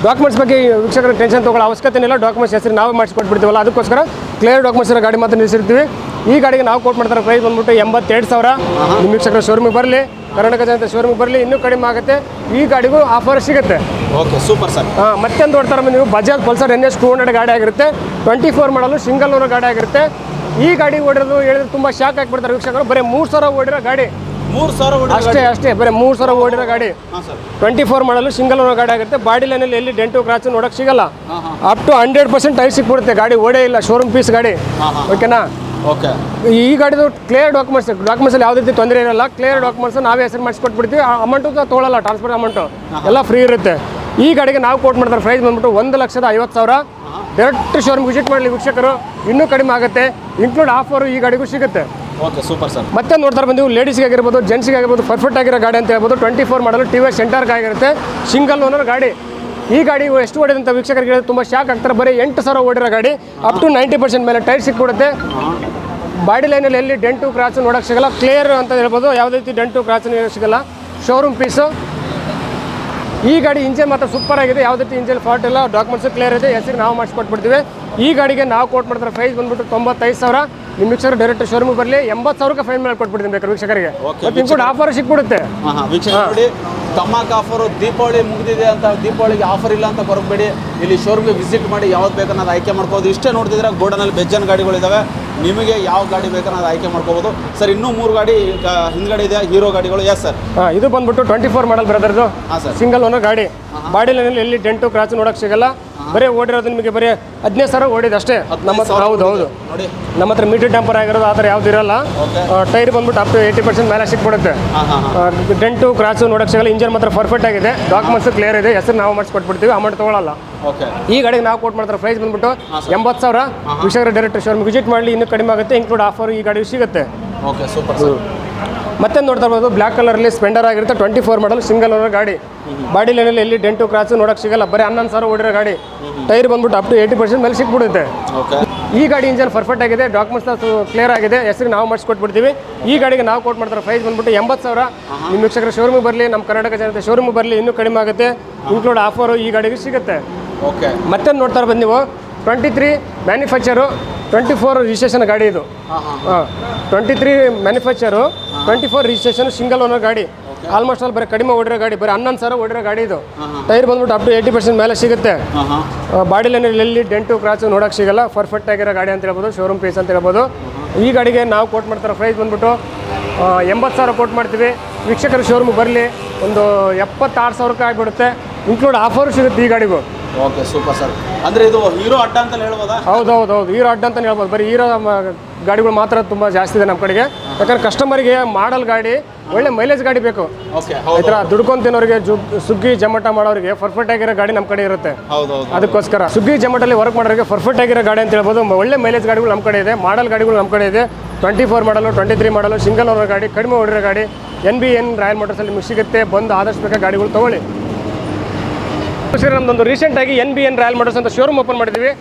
ಡಾಕ್ಯುಮೆಂಟ್ಸ್ ಬಗ್ಗೆ ವೀಕ್ಷಕರ ಟೆನ್ಷನ್ ತೊಗೊಳ್ಳೋ ಅವಶ್ಯಕತೆ ಇಲ್ಲ. ಡಾಕ್ಯುಮೆಂಟ್ಸ್ ಹೆಸರು ನಾವೇ ಮಾಡಿಸ್ಕೊಟ್ಬಿಡ್ತೀವಲ್ಲ. ಅದಕ್ಕೋಸ್ಕರ ಕ್ಲಿಯರ್ ಡಾಕ್ಯುಮೆಂಟ್ಸ್ ಇರೋ ಗಾಡಿ ಮಾತ್ರ ನಿಲ್ಲಿಸಿರ್ತೀವಿ. ಈ ಗಾಡಿಗೆ ನಾವು ಕೋಟ್ ಮಾಡ್ತಾರೆ ಪ್ರೈಸ್ ಬಂದ್ಬಿಟ್ಟು ಎಂಬತ್ತೆರಡು ಸಾವಿರ. ನಿಮ್ಮ ವೀಕ್ಷಕರ ಶೋರೂಮಿಗೆ ಬರಲಿ. ಕರ್ನಾಟಕ ಜನತೆ ಶೋರೂಮಿಗೆ ಬರಲಿ ಇನ್ನೂ ಕಡಿಮೆ ಆಗುತ್ತೆ. ಈ ಗಾಡಿಗೂ ಆಫರ್ ಸಿಗುತ್ತೆ. ಓಕೆ ಸೂಪರ್ ಸರ್ ಹಾಂ ಮತ್ತೊಂದು ನೋಡ್ತಾರೆ ನೀವು Bajaj Pulsar N S two hundred ಗಾಡಿ ಆಗಿರುತ್ತೆ. Twenty four model single owner ಗಾಡಿ ಆಗಿರುತ್ತೆ. ಈ ಗಾಡಿ ಓಡಿರೋದು ಹೇಳಿದ್ರೆ ತುಂಬ ಶಾಕ್ ಆಗಿಬಿಡ್ತಾರೆ ವೀಕ್ಷಕರು. ಬರೀ ಮೂರು ಸಾವಿರ ಓಡಿರೋ ಗಾಡಿ. ಮೂರು ಸಾವಿರ ಅಷ್ಟೇ ಅಷ್ಟೇ ಬರೀ ಮೂರು ಸಾವಿರ ಓಡಿರೋ ಗಾಡಿ. Twenty four model single owner ಗಾಡಿ ಆಗುತ್ತೆ ಬಾಡಿ ಲೈನಲ್ಲಿ ಎಲ್ಲಿ ಡೆಂಟು ಕ್ರಾಚ್ ನೋಡೋಕೆ ಸಿಗಲ್ಲ. Up to hundred percent tyre ಸಿಕ್ಬಿಡುತ್ತೆ. ಗಾಡಿ ಓಡೇ ಇಲ್ಲ ಶೋರೂಮ್ ಪೀಸ್ ಗಾಡಿ. ಓಕೆನಾ ಓಕೆ ಈ ಗಾಡಿದು ಕ್ಲಿಯರ್ ಡಾಕ್ಯುಮೆಂಟ್ಸ್ ಡಾಕ್ಯುಮೆಂಟ್ಸಲ್ಲಿ ಯಾವುದೇ ರೀತಿ ತೊಂದರೆ ಇರಲ್ಲ. ಕ್ಲಿಯರ್ ಡಾಕ್ಯುಮೆಂಟ್ಸ್ ನಾವೇ ಹೆಸರು ಮಾಡಿಸ್ಕೊಟ್ಬಿಡ್ತೀವಿ. ಅಮೌಂಟು ತೊಗೊಳಲ್ಲ ಟ್ರಾನ್ಸ್ಫರ್ ಅಮೌಂಟು ಎಲ್ಲ ಫ್ರೀ ಇರುತ್ತೆ. ಈ ಗಾಡಿಗೆ ನಾವು ಕೋಟ್ ಮಾಡ್ತಾರೆ ಪ್ರೈಸ್ ಬಂದ್ಬಿಟ್ಟು ಒಂದು ಲಕ್ಷದ ಐವತ್ತು ಸಾವಿರ. ಡೈರೆಕ್ಟ್ ಶೋರೂಮ್ ವಿಸಿಟ್ ಮಾಡಲಿ ವೀಕ್ಷಕರು. ಇನ್ನೂ ಕಡಿಮೆ ಆಗುತ್ತೆ. ಇನ್ಕ್ಲೂಡ್ ಆಫರು ಈ ಗಾಡಿಗೂ ಸಿಗುತ್ತೆ. ಓಕೆ ಸೂಪರ್ ಸರ್ ಮತ್ತೆ ನೋಡ್ತಾರೆ ಬಂದು ಲೇಡೀಸ್ಗೆ ಆಗಿರ್ಬೋದು ಜೆಂಟ್ಸ್ಗೆ ಆಗಿರ್ಬೋದು ಪರ್ಫೆಕ್ಟ್ ಆಗಿರೋ ಗಾಡಿ ಅಂತ ಹೇಳ್ಬೋದು. Twenty four model T V ಸೆಂಟರ್ಗೆ ಆಗಿರುತ್ತೆ. ಸಿಂಗಲ್ ಓನರ್ ಗಾಡಿ. ಈ ಗಾಡಿ ಎಷ್ಟು ಓಡಿದಂತ ವೀಕ್ಷಕರಿಗೆ ಹೇಳಿದ್ರೆ ತುಂಬ ಶಾಕ್ ಆಗ್ತಾರೆ. ಬರೀ ಎಂಟು ಸಾವಿರ ಓಡಿರೋ ಗಾಡಿ ಅಪ್ ಟು ನೈಂಟಿ ಪರ್ಸೆಂಟ್ ಮೇಲೆ ಟೈರ್ ಸಿಕ್ಬಿಡುತ್ತೆ. ಬಾಡಿ ಲೈನಲ್ಲಿ ಎಲ್ಲಿ ಡೆಂಟು ಕ್ರಾಚು ನೋಡೋಕೆ ಸಿಗಲ್ಲ. ಕ್ಲಿಯರ್ ಅಂತ ಹೇಳ್ಬೋದು. ಯಾವುದೇ ರೀತಿ ಡೆಂಟು ಕ್ರಾಚು ಸಿಗಲ್ಲ. ಶೋರೂಮ್ ಪೀಸು ಈ ಗಾಡಿ ಇಂಜಿನ್ ಮಾತ್ರ ಸೂಪರ್ ಆಗಿದೆ. ಯಾವುದೇ ರೀತಿ ಇಂಜಿನ್ ಫಾಲ್ಟ್ ಇಲ್ಲ. ಡಾಕ್ಯುಮೆಂಟ್ಸ್ ಕ್ಲಿಯರ್ ಇದೆ. ಹೆಸರು ನಾವು ಮಾಡಿಸ್ಕೊಟ್ಬಿಡ್ತೀವಿ. ಈ ಗಾಡಿಗೆ ನಾವು ಕೋಟ್ ಮಾಡ್ತಾರೆ ಪ್ರೈಸ್ ಬಂದ್ಬಿಟ್ಟು ತೊಂಬತ್ತೈದು ಸಾವಿರ. ನಿಮ್ಮ ವೀಕ್ಷಕರು ಡೈರೆಕ್ಟ್ ಶೋರೂಮಿಗೆ ಬರಲಿ. ಎಂಬತ್ತು ಸಾವಿರಕ್ಕೆ ಫೈನ್ ಮಾಡಿ ಕೊಟ್ಬಿಡ್ತೀನಿ ಬೇಕಾದ್ರೆ ವೀಕ್ಷಕರಿಗೆ. ಮತ್ತು ಆಫರ್ ಸಿಕ್ಬಿಡುತ್ತೆ. ವೀಕ್ಷಕ ಆಫರು ದೀಪಾವಳಿ ಮುಗಿದಿದೆ ಅಂತ ದೀಪಾವಳಿಗೆ ಆಫರ್ ಇಲ್ಲ ಅಂತ ಕೊರಗಬೇಡಿ. ಇಲ್ಲಿ ಶೋರೂಮ್ಗೆ ವಿಸಿಟ್ ಮಾಡಿ ಯಾವ್ದು ಬೇಕನ್ನೋದು ಆಯ್ಕೆ ಮಾಡ್ಕೋಬೋದು. ಇಷ್ಟೇ ನೋಡ್ತಿದ್ರೆ ಗೋಡನಲ್ಲಿ ಬೆಜ್ಜನ್ ಗಾಡಿಗಳಿದ್ದಾವೆ ನಿಮಗೆ ಯಾವ ಗಾಡಿ ಬೇಕನ್ನೋದು ಆಯ್ಕೆ ಮಾಡ್ಕೋಬೋದು. ಸರ್ ಇನ್ನೂ ಮೂರು ಗಾಡಿ ಹಿಂದ್ಗಡೆ ಇದೆ ಹೀರೋ ಗಾಡಿಗಳು. ಎಸ್ ಸರ್ ಇದು ಬಂದ್ಬಿಟ್ಟು ಟ್ವೆಂಟಿ ಫೋರ್ ಮಾಡಲ್ ಬ್ರದರ್ದು ಹಾಂ ಸರ್ ಸಿಂಗಲ್ ಓನರ್ ಗಾಡಿ. ಬಾಡಿ ಲೈನಲ್ಲಿ ಎಲ್ಲಿ ಡೆಂಟು ಕ್ರಾಚ್ ನೋಡೋಕೆ ಸಿಗಲ್ಲ. ಬರೀ ಓಡಿರೋದು ನಿಮಗೆ ಬರೀ ಹದಿನೈದು ಸಾವಿರ ಓಡಿದೆ ಅಷ್ಟೇ. ನಮ್ಮ ಹತ್ರ ಹೌದು ಹೌದು. ನಮ್ಮ ಹತ್ರ ಮೀಟರ್ ಟೆಂಪರ್ ಆಗಿರೋದು ಆ ಥರ ಯಾವ್ದು ಇರಲ್ಲ. ಟೈರ್ ಬಂದ್ಬಿಟ್ಟು ಅಪ್ ಟು ಏಯ್ಟಿ ಪರ್ಸೆಂಟ್ ಮೇಲೆ ಸಿಕ್ಬಿಡುತ್ತೆ. ಡೆಂಟು ಕ್ರಾಚು ನೋಡೋಕೆ ಸಿಗಲ್ಲ. ಇಂಜನ್ ಮಾತ್ರ ಪರ್ಫೆಕ್ಟ್ ಆಗಿದೆ. ಡಾಕ್ಯುಮೆಂಟ್ಸ್ ಕ್ಲಿಯರ್ ಇದೆ. ಹೆಸರು ನಾವು ಮಾಡಿಸ್ಕೊಟ್ಬಿಡ್ತೀವಿ. ಅಮೌಂಟ್ ತೊಗೊಳಲ್ಲ. ಈ ಗಾಡಿಗೆ ನಾವು ಕೋಟ್ ಮಾಡ್ತಾರೆ. ಪ್ರೈಸ್ ಬಂದ್ಬಿಟ್ಟು ಎಂಬತ್ತು ಸಾವಿರ. ವಿಷಯ ಡೈರೆಕ್ಟ್ ಶೋರೂಮ್ ವಿಸಿಟ್ ಮಾಡಲಿ. ಇನ್ನೂ ಕಡಿಮೆ ಆಗುತ್ತೆ. ಇನ್ಕ್ಲೂಡ್ ಆಫರ್ ಈ ಗಾಡಿ ಸಿಗುತ್ತೆ. ಮತ್ತೆ ನೋಡ್ತಾ ಇರ್ಬೋದು? ಕಲರ್ ಕಲರಲ್ಲಿ ಸ್ಪೆಂಡರ್ ಆಗಿರುತ್ತೆ. Twenty four model single owner ಗಾಡಿ ಬಾಡಿ ಲೈನಲ್ಲಿ ಎಲ್ಲಿ ಡೆಂಟು ಕ್ರಾಸ್ ನೋಡೋಕೆ ಸಿಗಲ್ಲ. ಬರೀ ಹನ್ನೊಂದು ಸಾವಿರ ಓಡಿರೋ ಗಾಡಿ. ಟೈರ್ ಬಂದ್ಬಿಟ್ಟು ಅಪ್ ಟು ಏಯ್ಟಿ ಪರ್ಸೆಂಟ್ ಮೇಲೆ ಸಿಕ್ಬಿಡುತ್ತೆ. ಈ ಗಾಡಿ ಇಂಜನ್ ಪರ್ಫೆಕ್ಟ್ ಆಗಿದೆ ಡಾಕ್ಯುಮೆಂಟ್ಸ್ ಕ್ಲಿಯರ್ ಆಗಿದೆ ಹೆಸರು ನಾವು ಮಾಡಿಸ್ಕೊಟ್ಬಿಡ್ತೀವಿ. ಈ ಗಾಡಿಗೆ ನಾವು ಕೋಟ್ ಮಾಡ್ತಾರೆ ಪ್ರೈಸ್ ಬಂದ್ಬಿಟ್ಟು ಎಂಬತ್ತು ಸಾವಿರ. ನಿಮ್ಮ ವೀಕ್ಷಕರ ಶೋರೂಮಿಗೆ ಬರಲಿ ನಮ್ಮ ಕರ್ನಾಟಕ ಜನತೆ ಶೋರೂಮ್ ಬರಲಿ ಇನ್ನೂ ಕಡಿಮೆ ಆಗುತ್ತೆ. ಇನ್ಕ್ಲೂಡ್ ಆಫರು ಈ ಗಾಡಿಗೆ ಸಿಗುತ್ತೆ. ಓಕೆ ಮತ್ತೆ ನೋಡ್ತಾರೆ ಬಂದು ನೀವು? Twenty three manufacture twenty four registration ಗಾಡಿ ಇದು. ಹಾಂ. Twenty three manufacture twenty four registration single owner ಗಾಡಿ. ಆಲ್ಮೋಸ್ಟ್ ಅಲ್ಲಿ ಬರೀ ಕಡಿಮೆ ಓಡಿರೋ ಗಾಡಿ ಬರೀ ಹನ್ನೊಂದು ಸಾವಿರ ಓಡಿರೋ ಗಾಡಿ ಇದು. ಟೈರ್ ಬಂದ್ಬಿಟ್ಟು ಅಪ್ ಟು ಏಯ್ಟಿ ಪರ್ಸೆಂಟ್ ಮೇಲೆ ಸಿಗುತ್ತೆ. ಹಾಂ ಹಾಂ. ಬಾಡಿ ಲೈನಲ್ಲಿ ಎಲ್ಲಿ ಡೆಂಟು ಕ್ರಾಚು ನೋಡೋಕೆ ಸಿಗಲ್ಲ ಪರ್ಫೆಕ್ಟ್ ಆಗಿರೋ ಗಾಡಿ ಅಂತ ಹೇಳ್ಬೋದು ಶೋರೂಮ್ ಪೀಸ್ ಅಂತ ಹೇಳ್ಬೋದು. ಈ ಗಾಡಿಗೆ ನಾವು ಕೋಟ್ ಮಾಡ್ತಾರೆ ಪ್ರೈಸ್ ಬಂದ್ಬಿಟ್ಟು ಎಂಬತ್ತು ಸಾವಿರ ಕೋಟ್ ಮಾಡ್ತೀವಿ. ವೀಕ್ಷಕರು ಶೋರೂಮ್ ಬರಲಿ ಒಂದು ಎಪ್ಪತ್ತಾರು ಸಾವಿರಕ್ಕೆ ಆಗಿಬಿಡುತ್ತೆ. ಇನ್ಕ್ಲೂಡ್ ಆಫರ್ ಸಿಗುತ್ತೆ ಈ ಗಾಡಿಗೂ. ಓಕೆ ಸೂಪರ್ ಸರ್ ಅಂದರೆ ಇದು ಹೀರೋ ಅಡ್ಡ ಅಂತ ಹೇಳ್ಬೋದಾ? ಹೌದು ಹೌದು ಹೌದು ಹೀರೋ ಅಡ್ಡ ಅಂತಲೇ ಹೇಳ್ಬೋದು. ಬರೀ ಹೀರೋ ಗಾಡಿಗಳು ಮಾತ್ರ ತುಂಬ ಜಾಸ್ತಿ ಇದೆ ನಮ್ಮ ಕಡೆಗೆ. ಯಾಕಂದ್ರೆ ಕಸ್ಟಮರಿಗೆ ಮಾಡಲ್ ಗಾಡಿ ಒಳ್ಳೆ ಮೈಲೇಜ್ ಗಾಡಿ ಬೇಕು. ಈ ಹೌದು. ಥರ ದುಡ್ಕೊಂತಿನವ್ರಿಗೆ ಜು ಸುಗ್ಗಿ ಜಮಟ ಮಾಡೋರಿಗೆ ಪರ್ಫೆಕ್ಟ್ ಆಗಿರೋ ಗಾಡಿ ನಮ್ಮ ಕಡೆ ಇರುತ್ತೆ. ಅದಕ್ಕೋಸ್ಕರ ಸುಗ್ಗಿ ಜಮಟಲ್ಲಿ ವರ್ಕ್ ಮಾಡೋರಿಗೆ ಪರ್ಫೆಕ್ಟ್ ಆಗಿರೋ ಗಾಡಿ ಅಂತ ಹೇಳ್ಬೋದು. ಒಳ್ಳೆ ಮೈಲೇಜ್ ಗಾಡಿಗಳು ನಮ್ಮ ಕಡೆ ಇದೆ ಮಾಡಲ್ ಗಾಡಿಗಳು ನಮ್ಮ ಕಡೆ ಇದೆ. Twenty four model twenty three model single owner ಗಾಡಿ ಕಡಿಮೆ ಓಡಿರೋ ಗಾಡಿ ಎನ್ ಬಿ ಎನ್ ರಾಯಲ್ ಮೋಟರ್ಸಲ್ಲಿ ನಿಮಗೆ ಸಿಗುತ್ತೆ ಬಂದು ಆದಷ್ಟು ಬೇಕಾದ ಗಾಡಿಗಳು ತೊಗೊಳ್ಳಿ. ಸರ್ ನಮ್ದೊಂದು ರೀಸೆಂಟ್ ಆಗಿ N B N royal motors ಅಂತ ಶೋರೂಮ್ ಓಪನ್ ಮಾಡಿದ್ವಿ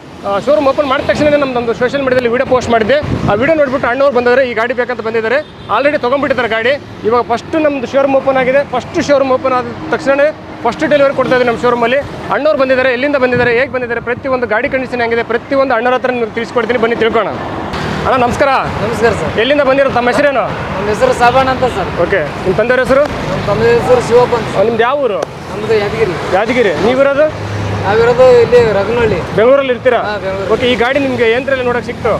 ಶೋರೂಮ್ ಓಪನ್ ಮಾಡಿದ ತಕ್ಷಣ ನಮ್ಮದೊಂದು ಸೋಷಿಯಲ್ ಮೀಡಿಯಾದಲ್ಲಿ ವಿಡಿಯೋ ಪೋಸ್ಟ್ ಮಾಡಿದ್ದೆ. ಆ ವಿಡಿಯೋ ನೋಡಿಬಿಟ್ಟು ಅಣ್ಣವ್ರು ಬಂದಿದ್ದಾರೆ ಈ ಗಾಡಿ ಬೇಕಂತ ಬಂದಿದ್ದಾರೆ. ಆಲ್ರೆಡಿ ತೊಗೊಂಡ್ಬಿಟ್ಟಿದ್ದಾರೆ ಗಾಡಿ. ಇವಾಗ ಫಸ್ಟ್ ನಮ್ಮದು ಶೋರೂಮ್ ಓಪನ್ ಆಗಿದೆ. ಫಸ್ಟ್ ಶೋರೂಮ್ ಓಪನ್ ಆದ ತಕ್ಷಣ ಫಸ್ಟ್ ಡೆಲಿವರಿ ಕೊಡ್ತಾ ಇದ್ದೀವಿ ನಮ್ಮ ಶೋರೂಮಲ್ಲಿ ಅಣ್ಣವ್ರು ಬಂದಿದ್ದಾರೆ ಎಲ್ಲಿಂದ ಬಂದಿದ್ದಾರೆ ಹೇಗೆ ಬಂದಿದ್ದಾರೆ ಪ್ರತಿಯೊಂದು ಗಾಡಿ ಕಂಡೀಷನ್ ಹೆಂಗಿದೆ ಪ್ರತಿಯೊಂದು ಅಣ್ಣರ ಹತ್ರ ನಿಮ್ಗೆ ತಿಳಿಸ್ಕೊಡ್ತೀನಿ ಬನ್ನಿ ತಿಳ್ಕೋಣ ಅಣ್ಣ ನಮಸ್ಕಾರ. ನಮಸ್ಕಾರ ಸರ್. ಎಲ್ಲಿಂದ ಬಂದಿರೋ ತಮ್ಮ ಹೆಸರೇನು? ನಮ್ಮ ಹೆಸರು ಸಾಬಾನ್ ಅಂತ ಸರ್. ಓಕೆ ನಿಮ್ಮ ತಂದೆಯವ್ರ ಹೆಸರು? ನಮ್ಮ ತಮ್ಮ ಹೆಸರು ಶಿವಪ್ಪ ನಿಮ್ದು ಯಾವ ಊರು? ನಮ್ಮದು ಯಾದಗಿರಿ. ಯಾದಗಿರಿ. ನೀವಿರೋದು ನಾವಿರೋದು ಇಲ್ಲಿ ರಘನಹಳ್ಳಿ ಬೆಂಗಳೂರಲ್ಲಿ ಇರ್ತೀರಾ? ಹಾಂ ಬೆಂಗಳೂರು ಓಕೆ ಈ ಗಾಡಿ ನಿಮಗೆ ಯಂತ್ರದಲ್ಲಿ ನೋಡಕ್ ಸಿಕ್ತು?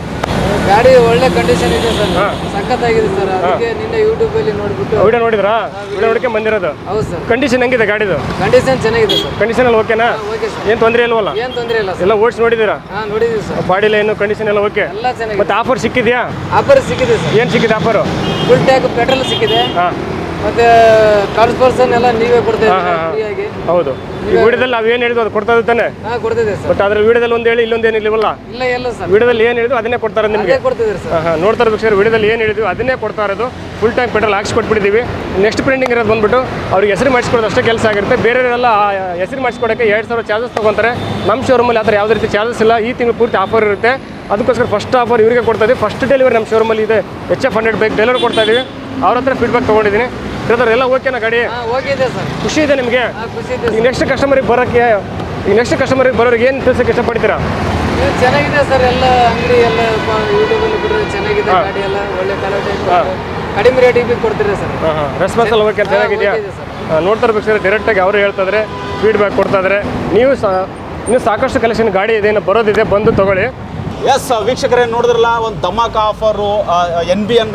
ಗಾಡಿ ಒಳ್ಳೆ ಕಂಡೀಷನ್ ಇದೆ ಸರ್. ಸಖತ್ ಸಖತ್ತಾಗಿದೆ ಸರ್. ಅದಕ್ಕೆ ನಿನ್ನೆ ಯೂಟ್ಯೂಬ್ ಅಲ್ಲಿ ನೋಡ್ಬಿಟ್ಟು ವಿಡಿಯೋ ನೋಡಿದ್ರಾ? ವಿಡಿಯೋ ನೋಡಕ್ಕೆ ಬಂದಿರೋದು? ಹೌದು ಸರ್. ಕಂಡೀಷನ್ ಹೆಂಗಿದೆ ಗಾಡಿದು? ಕಂಡೀಷನ್ ಚೆನ್ನಾಗಿದೆ ಸರ್. ಕಂಡೀಷನ್ ಅಲ್ಲಿ ಓಕೆನಾ ಓಕೆ ಸರ್. ಏನು ತೊಂದರೆ ಇಲ್ವಲ್ಲ? ಏನ್ ತೊಂದರೆ ಇಲ್ಲ ಸರ್. ಎಲ್ಲ ಓಡಿಸಿ ನೋಡಿದಿರಾ ಹಾ ನೋಡಿದೀವಿ ಸರ್. ಬಾಡಿ ಲೈನು ಕಂಡೀಷನ್ ಎಲ್ಲ ಓಕೆ ಎಲ್ಲ ಚೆನ್ನಾಗಿದೆ. ಮತ್ತೆ ಆಫರ್ ಸಿಕ್ಕಿದ್ಯಾ? ಆಫರ್ ಸಿಕ್ಕಿದೆ ಸರ್. ಏನು ಸಿಕ್ಕಿದೆ ಆಫರ್ ಫುಲ್ ಟ್ಯಾಕ್ ಪೆಟ್ರೋಲ್ ಸಿಕ್ಕಿದೆ. ಹಾಂ. ಮತ್ತೆ ಕಾರ್ಸ್ ಪರ್ಸನ್ ಎಲ್ಲ ನೀವೇ ಕೊಡ್ತಾ ಫ್ರೀಯಾಗಿ? ಹೌದು. ಈ ವಿಡಿಯೋದಲ್ಲಿ ನಾವು ಏನು ಹೇಳಿದ್ವು ಅದು ಕೊಡ್ತಾ ತಾನೆ? ಹಾ ಕೊಡ್ತಿದ್ದೀವಿ ಸರ್. ಬಟ್ ಅದ್ರ ವಿಡಿಯೋದಲ್ಲಿ ಒಂದು ಹೇಳಿ ಇಲ್ಲೊಂದು ಏನಿಲ್ಲವಲ್ಲ ಇಲ್ಲ ಎಲ್ಲ ಸರ್. ವಿಡಿಯೋದಲ್ಲಿ ಏನು ಹೇಳಿದ್ವು ಅದನ್ನೇ ಕೊಡ್ತಾರೆ ನಿಮಗೆ. ಕೊಡ್ತಿದ್ದೀರಿ ಸರ್. ಹಾಂ ನೋಡ್ತಾ ಇರ್ಬೇಕು ಸರ್ ವಿಡಿಯೋದಲ್ಲಿ ಏನು ಹೇಳಿದ್ವಿ ಅದನ್ನೇ ಕೊಡ್ತಾ ಇರೋದು. ಫುಲ್ ಟೈಮ್ ಪೆಟ್ರೋಲ್ ಹಾಕ್ಸಿ ಕೊಟ್ಬಿಟ್ಟಿದ್ದೀವಿ. ನೆಕ್ಸ್ಟ್ ಪ್ರಿಂಟಿಂಗ್ ಇರೋದು ಬಂದ್ಬಿಟ್ಟು ಅವ್ರಿಗೆ ಹೆಸರು ಮಾಡಿಸ್ಕೊಡೋದು ಅಷ್ಟೇ ಕೆಲಸ ಆಗಿರುತ್ತೆ ಬೇರೆಯವರೆಲ್ಲ ಹೆಸರು ಮಾಡಿಸ್ಕೊಡೋಕ್ಕೆ ಎರಡು ಸಾವಿರ ಚಾರ್ಜಸ್ ತೊಗೊತಾರೆ. ನಮ್ಮ ಶೋರೂಮಲ್ಲಿ ಆ ಥರ ಯಾವುದೇ ರೀತಿ ಚಾರ್ಜಸ್ ಇಲ್ಲ. ಈ ತಿಂಗಳು ಪೂರ್ತಿ ಆಫರ್ ಇರುತ್ತೆ. ಅದಕ್ಕೋಸ್ಕರ ಫಸ್ಟ್ ಆಫರ್ ಇವರಿಗೆ ಕೊಡ್ತಾ ಇದ್ದೀವಿ. ಫಸ್ಟ್ ಡೆಲಿವರಿ ನಮ್ಮ ಶೋರೂಮಲ್ಲಿ ಇದೆ. H F hundred bike delivery ಕೊಡ್ತಾ ಇದ್ದೀವಿ. ಅವ್ರ ಹತ್ರ ಫೀಡ್ಬ್ಯಾಕ್ ತೊಗೊಂಡಿದ್ದೀನಿ. ಬ್ರದರ್ ಎಲ್ಲ ಓಕೆನಾ ಗಾಡಿ? ಹಾ ಓಕೆ ಇದೆ ಸರ್ ಖುಷಿ ಇದೆ ನಿಮಗೆ? ಖುಷಿ ಇದೆ ಈಗ ನೆಕ್ಸ್ಟ್ ಕಸ್ಟಮರಿಗೆ ಬರೋಕ್ಕೆ ಈಗ ನೆಕ್ಸ್ಟ್ ಕಸ್ಟಮರಿಗೆ ಬರೋರಿಗೆ ಏನು ತಿಳಿಸೋಕೆ ಇಷ್ಟಪಡ್ತೀರಾ? ಇದು ಚೆನ್ನಾಗಿದೆ ಸರ್ ಎಲ್ಲ ಅಂಗಡಿ ಎಲ್ಲ ಯೂಟ್ಯೂಬಲ್ಲಿ ಬಿಟ್ರೆ ಚೆನ್ನಾಗಿದೆ ಗಾಡಿ ಎಲ್ಲ ಒಳ್ಳೆ ಕ್ವಾಲಿಟಿ ಕಡಿಮೆ ರೇಟಿಗೆ ಬಿ ಕೊಡ್ತೀರಿ ಸರ್ ಹಾಂ ಹಾಂ. ರೆಸ್ಪಾನ್ಸ್ ಎಲ್ಲ ಓಕೆ ಚೆನ್ನಾಗಿದೆಯಾ ಓಕೆ ಇದೆ ಸರ್ ನೋಡ್ತಾ ಇರ್ಬೇಕು ಡೈರೆಕ್ಟಾಗಿ ಅವರು ಹೇಳ್ತಾಯಿದ್ರೆ ಫೀಡ್ಬ್ಯಾಕ್ ಕೊಡ್ತಾಯಿದ್ರೆ ನೀವು ಸಹ ಇನ್ನೂ ಸಾಕಷ್ಟು ಕಲೆಕ್ಷನ್ ಗಾಡಿ ಇದೆ ಇನ್ನು ಬರೋದಿದೆ ಬಂದು ತಗೊಳ್ಳಿ. ಎಸ್ ವೀಕ್ಷಕರೇ ನೋಡಿದ್ರಲ್ಲ ಒಂದು dhamaka offer N B N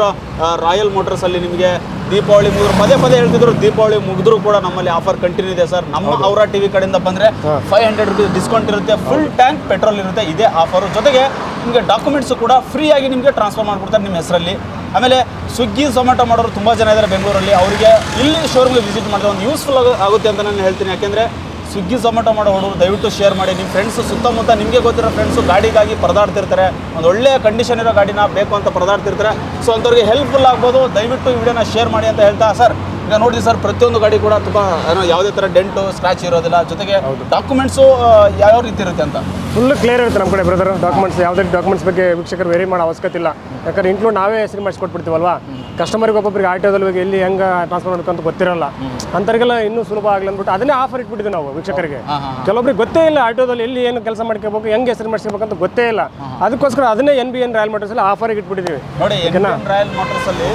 royal ಮೋಟರ್ಸಲ್ಲಿ ನಿಮಗೆ ದೀಪಾವಳಿ ಮುಗಿದ್ರು ಪದೇ ಪದೇ ಹೇಳ್ತಿದ್ರು ದೀಪಾವಳಿ ಮುಗಿದ್ರು ಕೂಡ ನಮ್ಮಲ್ಲಿ ಆಫರ್ ಕಂಟಿನ್ಯೂ ಇದೆ ಸರ್. ನಮ್ಮ ಅವರ ಟಿವಿ ಕಡೆಯಿಂದ ಬಂದರೆ ಫೈವ್ ಹಂಡ್ರೆಡ್ ರುಪೀಸ್ ಡಿಸ್ಕೌಂಟ್ ಇರುತ್ತೆ ಫುಲ್ ಟ್ಯಾಂಕ್ ಪೆಟ್ರೋಲ್ ಇರುತ್ತೆ ಇದೇ ಆಫರು ಜೊತೆಗೆ ನಿಮಗೆ ಡಾಕ್ಯುಮೆಂಟ್ಸ್ ಕೂಡ ಫ್ರೀಯಾಗಿ ನಿಮಗೆ ಟ್ರಾನ್ಸ್ಫರ್ ಮಾಡಿಕೊಡ್ತಾರೆ ನಿಮ್ಮ ಹೆಸರಲ್ಲಿ. ಆಮೇಲೆ ಸ್ವಿಗ್ಗಿ ಝೊಮ್ಯಾಟೊ ಮಾಡೋರು ತುಂಬ ಜನ ಇದ್ದಾರೆ ಬೆಂಗಳೂರಲ್ಲಿ ಅವರಿಗೆ ಇಲ್ಲಿ ಶೋರೂಮ್ಗೆ ವಿಸಿಟ್ ಮಾಡಿದ್ರೆ ಒಂದು ಯೂಸ್ಫುಲ್ ಆಗುತ್ತೆ ಅಂತ ನಾನು ಹೇಳ್ತೀನಿ. ಯಾಕೆಂದರೆ ಸ್ವಿಗ್ಗಿ ಝೊಮ್ಯಾಟೊ ಮಾಡೋ ಹುಡುಗರು ದಯವಿಟ್ಟು ಶೇರ್ ಮಾಡಿ. ನಿಮ್ಮ ಫ್ರೆಂಡ್ಸು ಸುತ್ತಮುತ್ತ ನಿಮಗೆ ಗೊತ್ತಿರೋ ಫ್ರೆಂಡ್ಸು ಗಾಡಿಗಾಗಿ ಪರದಾಡ್ತಿರ್ತಾರೆ. ಒಂದು ಒಳ್ಳೆಯ ಕಂಡೀಷನ್ ಇರೋ ಗಾಡಿನ ಬೇಕು ಅಂತ ಪರದಾಡ್ತಿರ್ತಾರೆ. ಸೊ ಅಂಥವ್ರಿಗೆ ಹೆಲ್ಪ್ಫುಲ್ ಆಗ್ಬೋದು. ದಯವಿಟ್ಟು ಈ ವಿಡಿಯೋನ ಶೇರ್ ಮಾಡಿ ಅಂತ ಹೇಳ್ತಾ ಸರ್ ಈಗ ನೋಡಿ ಸರ್ ಪ್ರತಿಯೊಂದು ಗಾಡಿ ಕೂಡ ತುಂಬ ಏನೋ ಯಾವುದೇ ಥರ ಡೆಂಟು ಸ್ಕ್ರಾಚ್ ಇರೋದಿಲ್ಲ. ಜೊತೆಗೆ ಡಾಕ್ಯುಮೆಂಟ್ಸು ಯಾವ ರೀತಿ ಇರುತ್ತೆ ಅಂತ? ಫುಲ್ ಕ್ಲಿಯರ್ ಇರುತ್ತೆ ನಮ್ಮ ಕಡೆ ಬ್ರದರ್ ಡಾಕ್ಯುಮೆಂಟ್ಸ್ ಯಾವುದೇ ಡಾಕ್ಯುಮೆಂಟ್ಸ್ ಬಗ್ಗೆ ವೀಕ್ಷಕರು ವೇರಿ ಮಾಡೋ ಅವಶ್ಯಕತೆ ಇಲ್ಲ. ಯಾಕಂದ್ರೆ ಇನ್ಕ್ಲೂಡ್ ನಾವೇ ಹೆಸರು ಮಾಡಿಸ್ಕೊಟ್ಬಿಡ್ತೀವಲ್ವಾ? ಕಸ್ಟಮರ್ಗೆ ಒಬ್ಬೊಬ್ಬರಿಗೆ ಆಟೋದಲ್ಲಿ ಹೋಗಿ ಎಲ್ಲಿ ಹೆಂಗ ಟ್ರಾನ್ಸ್ಫರ್ ಮಾಡ್ಬೇಕಂತ ಗೊತ್ತಿರಲ್ಲ. ಅಂಥವ್ರಿಗೆಲ್ಲ ಇನ್ನೂ ಸುಲಭ ಆಗಲಿ ಅಂದ್ಬಿಟ್ಟು ಅದನ್ನೇ ಆಫರ್ ಇಟ್ಬಿಟ್ಟಿದ್ವಿ ನಾವು ವೀಕ್ಷಕರಿಗೆ. ಕೆಲವೊಬ್ರಿಗೆ ಗೊತ್ತೇ ಇಲ್ಲ ಆಟೋದಲ್ಲಿ ಎಲ್ಲಿ ಏನು ಕೆಲಸ ಮಾಡ್ಕೋಬೇಕು ಹೆಂಗೆ ಹೆಸರು ಮಾಡಿಸ್ಕೋಬೇಕಂತ ಗೊತ್ತೇ ಇಲ್ಲ. ಅದಕ್ಕೋಸ್ಕರ ಅದನ್ನೇ ಎನ್ ಬಿ ಎನ್ ರಾಯಲ್ ಮೋಟರ್ಸಲ್ಲಿ ಆಫರ್ ಇಟ್ಬಿಟ್ಟಿದ್ದೀವಿ. ನೋಡಿ ರಾಯಲ್ ಮೋಟರ್ಸಲ್ಲಿ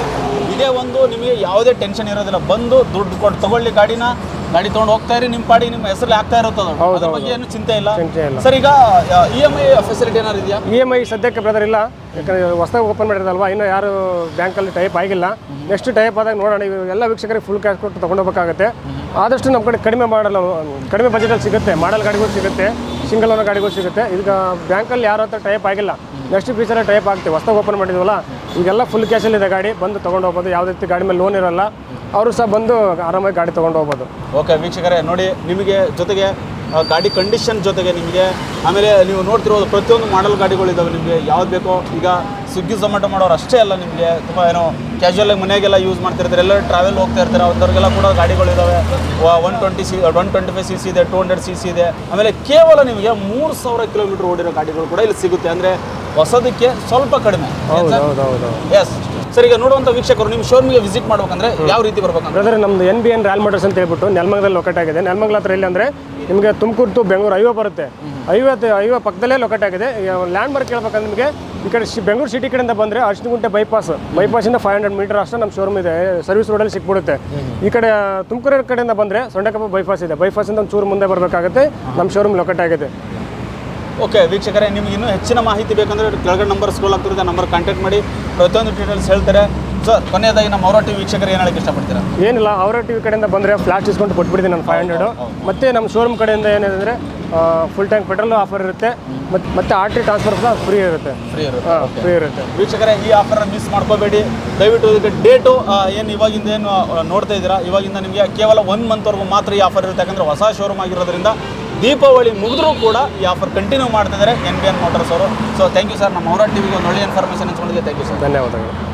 ಇದೇ ಒಂದು ನಿಮಗೆ ಯಾವುದೇ ಟೆನ್ಷನ್ ಇರೋದಿಲ್ಲ. ಬಂದು ದುಡ್ಡು ಕೊಟ್ಟು ತಗೊಳ್ಳಿ ಗಾಡಿನ. ಗಾಡಿ ತೊಗೊಂಡು ಹೋಗ್ತಾ ಇರಿ ನಿಮ್ಮ ಪಾಡಿ ನಿಮ್ಮ ಹೆಸರಲ್ಲಿ ಆಗ್ತಾ ಇರುತ್ತೆ ಅದು. ಅದ್ರ ಬಗ್ಗೆ ಏನು ಚಿಂತೆ ಇಲ್ಲ. ಚಿಂತೆ ಇಲ್ಲ. ಸರ್ ಈಗ ಇ ಎಂ ಐ ಫೆಸಿಲಿಟಿ ಏನಾದ್ರು ಇದೆಯಾ? ಇ ಎಂ ಐ ಸದ್ಯಕ್ಕೆ ಬ್ರದರ್ ಇಲ್ಲ. ಯಾಕಂದರೆ ಹೊಸದಾಗಿ ಓಪನ್ ಮಾಡಿರೋದಲ್ವಾ ಇನ್ನೂ ಯಾರು ಬ್ಯಾಂಕಲ್ಲಿ ಟೈಪ್ ಆಗಿಲ್ಲ. ನೆಕ್ಸ್ಟ್ ಟೈಪ್ ಆದಾಗ ನೋಡೋಣ ಇವು ಎಲ್ಲ ವೀಕ್ಷಕರಿಗೆ ಫುಲ್ ಕ್ಯಾಶ್ ಕೊಟ್ಟು ತೊಗೊಂಡೋಗ್ಬೇಕಾಗುತ್ತೆ. ಆದಷ್ಟು ನಮ್ಮ ಕಡೆ ಕಡಿಮೆ ಮಾಡಲ್ಲ ಕಡಿಮೆ ಬಜೆಟಲ್ಲಿ ಸಿಗುತ್ತೆ. ಮಾಡಲ್ ಗಾಡಿಗಳು ಸಿಗುತ್ತೆ ಸಿಂಗಲ್ ಓನರ್ ಗಾಡಿಗಳು ಸಿಗುತ್ತೆ. ಈಗ ಬ್ಯಾಂಕಲ್ಲಿ ಯಾರ ಹತ್ರ ಟೈಪ್ ಆಗಿಲ್ಲ. ನೆಕ್ಸ್ಟ್ ಫ್ಯೂಚರಲ್ಲಿ ಟೈಪ್ ಆಗ್ತೀವಿ. ಹೊಸದಾಗ ಓಪನ್ ಮಾಡಿದ್ವಲ್ಲ ಈಗೆಲ್ಲ ಫುಲ್ ಕ್ಯಾಶಲ್ಲಿದೆ ಗಾಡಿ. ಬಂದು ತೊಗೊಂಡು ಹೋಗ್ಬೋದು. ಯಾವುದೇ ರೀತಿ ಗಾಡಿ ಮೇಲೆ ಲೋನ್ ಇರಲ್ಲ. ಅವರು ಸಹ ಬಂದು ಆರಾಮಾಗಿ ಗಾಡಿ ತೊಗೊಂಡು ಹೋಗ್ಬೋದು. ಓಕೆ ವೀಕ್ಷಕರೇ ನೋಡಿ ನಿಮಗೆ ಜೊತೆಗೆ ಗಾಡಿ ಕಂಡೀಷನ್ ಜೊತೆಗೆ ನಿಮಗೆ ಆಮೇಲೆ ನೀವು ನೋಡ್ತಿರೋದು ಪ್ರತಿಯೊಂದು ಮಾಡಲ್ ಗಾಡಿಗಳಿದ್ದಾವೆ ನಿಮಗೆ ಯಾವ್ದು ಬೇಕೋ ಈಗ ಸ್ವಿಗ್ಗಿ ಝೊಮ್ಯಾಟೊ ಮಾಡೋರು ಅಷ್ಟೇ ಅಲ್ಲ ನಿಮಗೆ ತುಂಬ ಏನೋ ಕ್ಯಾಶುವಲ್ ಮನೆಗೆಲ್ಲ ಯೂಸ್ ಮಾಡ್ತಿರ್ತಾರೆ ಎಲ್ಲ ಟ್ರಾವೆಲ್ ಹೋಗ್ತಾ ಇರ್ತಾರೆ ಅಂಥವ್ರಿಗೆಲ್ಲ ಕೂಡ ಗಾಡಿಗಳಿದ್ದಾವೆ one twenty C one twenty five C C ಇದೆ ಟೂ ಹಂಡ್ರೆಡ್ ಸಿ ಸಿ ಇದೆ ಆಮೇಲೆ ಕೇವಲ ನಿಮಗೆ ಮೂರು ಸಾವಿರ ಕಿಲೋಮೀಟರ್ ಓಡಿರೋ ಗಾಡಿಗಳು ಕೂಡ ಇಲ್ಲಿ ಸಿಗುತ್ತೆ ಅಂದರೆ ಹೊಸದಕ್ಕೆ ಸ್ವಲ್ಪ ಕಡಿಮೆ. ಹೌದು ಹೌದು ಹೌದು ಎಸ್ ಸರ್ ಈಗ ನೋಡುವಂಥ ವೀಕ್ಷಕರು ನಿಮ್ಮ ಶೋರೂಮ್ಗೆ ವಿಸಿಟ್ ಮಾಡ್ಬೇಕಂದ್ರೆ ಯಾವ ರೀತಿ ಬರ್ಬೇಕಂದ್ರೆ ಬ್ರದರ್ ನಮ್ದು N B N royal motors ಅಂತ ಹೇಳ್ಬಿಟ್ಟು ನೆಲಮಂಗದಲ್ಲಿ ಲೊಕೇಟ್ ಆಗಿದೆ. ನೆಲಮಂಗಲ ಹತ್ರ ಎಲ್ಲಿ ಅಂದರೆ ನಿಮಗೆ ತುಮಕೂರು ಟು ಬೆಂಗಳೂರು ಐವ ಬರುತ್ತೆ. ಐವತ್ತು ಐವ ಪಕ್ಕದಲ್ಲೇ ಲೊಕೇಟ್ ಆಗಿದೆ. ಲ್ಯಾಂಡ್ ಮಾರ್ಕ್ ಹೇಳ್ಬೇಕಂದ್ರೆ ನಿಮಗೆ ಈ ಕಡೆ ಶಿ ಬೆಂಗಳೂರು ಸಿಟಿ ಕಡೆಯಿಂದ ಬಂದರೆ ಅರ್ಶನಗುಂಟೆ ಬೈಪಾಸ್ ಬೈಪಾಸಿಂದ ಫೈವ್ ಹಂಡ್ರೆಡ್ ಮೀಟರ್ ಅಷ್ಟೇ ನಮ್ಮ ಶೋರೂಮ್ ಇದೆ. ಸರ್ವಿಸ್ ರೋಡಲ್ಲಿ ಸಿಕ್ಬಿಡುತ್ತೆ. ಈ ಕಡೆ ತುಮಕೂರು ಕಡೆಯಿಂದ ಬಂದರೆ ಸೊಂಡಕಪ್ಪ ಬೈಪಾಸ್ ಇದೆ. ಬೈಪಾಸಿಂದ ಒಂದು ಚೂರು ಮುಂದೆ ಬರಬೇಕಾಗುತ್ತೆ. ನಮ್ಮ ಶೋರೂಮ್ ಲೊಕೇಟ್ ಆಗಿದೆ. ಓಕೆ, ವೀಕ್ಷಕರೇ, ನಿಮ್ಗೆ ಇನ್ನೂ ಹೆಚ್ಚಿನ ಮಾಹಿತಿ ಬೇಕಂದ್ರೆ ಕೆಳಗಡೆ ನಂಬರ್ ಸ್ಕ್ರೋಲ್ ಆಗ್ತಿರುತ್ತೆ ನಂಬರ್ ಕಾಂಟ್ಯಾಕ್ಟ್ ಮಾಡಿ, ಪ್ರತಿಯೊಂದು ಡೀಟೇಲ್ಸ್ ಹೇಳ್ತಾರೆ. ಸರ್ ಕೊನೆಯದಾಗಿ ನಮ್ಮ ಅವರ ಟಿ ವೀಕ್ಷಕರು ಏನು ಹೇಳಕ್ಕೆ ಇಷ್ಟಪಡ್ತೀರಾ? ಏನಿಲ್ಲ ಅವರ ಟಿವಿ ಕಡೆಯಿಂದ ಬಂದರೆ ಫ್ಲಾಟ್ ಇಸ್ಕೊಂಡು ಕೊಟ್ಬಿಡ್ತೀನಿ ನಾನು ಫೈವ್ ಹಂಡ್ರೆಡು ಮತ್ತು ನಮ್ಮ ಶೋರೂಮ್ ಕಡೆಯಿಂದ ಏನಿದೆ ಫುಲ್ ಟ್ಯಾಂಕ್ ಪೆಟ್ರೋಲ್ ಆಫರ್ ಇರುತ್ತೆ. ಮತ್ತು ಆರ್ ಟಿ ಟ್ರಾನ್ಸ್ಫರ್ ಕೂಡ ಫ್ರೀ ಇರುತ್ತೆ. ಫ್ರೀ ಇರುತ್ತೆ ಫ್ರೀ ಇರುತ್ತೆ. ವೀಕ್ಷಕರೇ ಈ ಆಫರ್ ಮಿಸ್ ಮಾಡ್ಕೋಬೇಡಿ. ದಯವಿಟ್ಟು ಇದಕ್ಕೆ ಡೇಟು ಏನು ಇವಾಗಿಂದ ಏನು ನೋಡ್ತಾ ಇದ್ದೀರಾ? ಇವಾಗಿಂದ ನಿಮಗೆ ಕೇವಲ ಒನ್ ಮಂತ್ವರೆಗೂ ಮಾತ್ರ ಈ ಆಫರ್ ಇರುತ್ತೆ. ಯಾಕಂದರೆ ಹೊಸ ಶೋರೂಮ್ ಆಗಿರೋದ್ರಿಂದ ದೀಪಾವಳಿ ಮುಗಿದ್ರೂ ಕೂಡ ಈ ಆಫರ್ ಕಂಟಿನ್ಯೂ ಮಾಡ್ತಿದ್ದಾರೆ ಎನ್ ಬಿ ಎನ್ ಮೋಟರ್ಸ್ ಅವರು. ಸೊ ಥ್ಯಾಂಕ್ ಯು ಸರ್ ನಮ್ಮ ಅವರ ಟಿವಿಗೆ ಒಂದು ಒಳ್ಳೆ ಇನ್ಫಾರ್ಮೇಷನ್ ಹಂಚ್ಕೊಂಡಿದ್ದೆ ಥ್ಯಾಂಕ್ ಯು ಸರ್ ಧನ್ಯವಾದಗಳು.